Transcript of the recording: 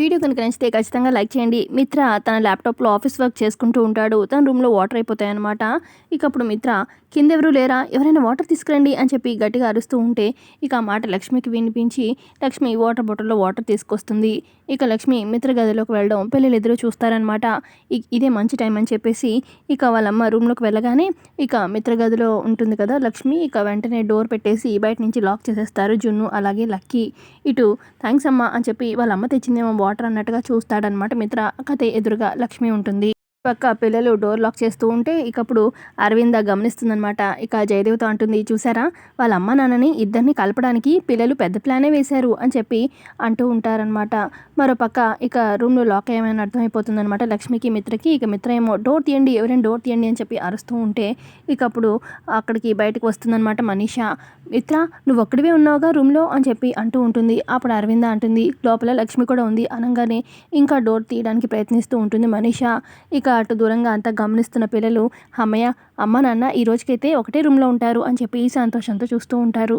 Video కనుక నచ్చితే ఖచ్చితంగా లైక్ చేయండి. మిత్ర తన ల్యాప్టాప్లో ఆఫీస్ వర్క్ చేసుకుంటూ ఉంటాడు. తన రూమ్లో వాటర్ అయిపోతాయన్నమాట ఇక అప్పుడు మిత్ర కింద ఎవరు లేరా? ఎవరైనా వాటర్ తీసుకురండి అని చెప్పి గట్టిగా అరుస్తూ ఉంటే ఇక ఆ మాట లక్ష్మికి వినిపించి లక్ష్మి వాటర్ బాటిల్లో వాటర్ తీసుకొస్తుంది. ఇక లక్ష్మి మిత్ర గదిలోకి వెళ్ళడం పిల్లలు ఎదురు చూస్తారనమాట ఇదే మంచి టైం అని చెప్పేసి ఇక వాళ్ళమ్మ రూమ్లోకి వెళ్ళగానే ఇక మిత్ర గదిలో ఉంటుంది కదా లక్ష్మి ఇక వెంటనే డోర్ పెట్టేసి బయట నుంచి లాక్ చేసేస్తారు జున్ను అలాగే లక్కీ. ఇటు థ్యాంక్స్ అమ్మ అని చెప్పి వాళ్ళమ్మ తెచ్చిందేమో వాటర్ అన్నట్టుగా చూస్తాడనమాట. మిత్ర కథ ఎదురుగా లక్ష్మి ఉంటుంది. పక్క పిల్లలు డోర్ లాక్ చేస్తూ ఉంటే ఇకప్పుడు అరవింద గమనిస్తుందనమాట. ఇక జయదేవత అంటుంది చూసారా? వాళ్ళ అమ్మ నాన్నని ఇద్దరిని కలపడానికి పిల్లలు పెద్ద ప్లానే వేశారు అని చెప్పి అంటూ ఉంటారనమాట. మరో పక్క ఇక రూమ్లో లాక్ అయ్యామని అర్థమైపోతుందనమాట. లక్ష్మికి మిత్రకి ఇక మిత్ర ఏమో డోర్ తీయండి ఎవరైనా డోర్ తీయండి అని చెప్పి అరుస్తూ ఉంటే ఇకప్పుడు అక్కడికి బయటకు వస్తుందనమాట మనీషా. మిత్ర నువ్వు ఒక్కడివే ఉన్నావుగా రూమ్లో? అని చెప్పి అంటూ ఉంటుంది. అప్పుడు అరవింద అంటుంది లోపల లక్ష్మి కూడా ఉంది అనగానే ఇంకా డోర్ తీయడానికి ప్రయత్నిస్తూ ఉంటుంది మనీష. ఇక అటు దూరంగా అంతా గమనిస్తున్న పిల్లలు అమ్మయ్య అమ్మ నాన్న ఈ రోజుకైతే ఒకటే రూమ్లో ఉంటారు అని చెప్పి సంతోషంతో చూస్తూ ఉంటారు.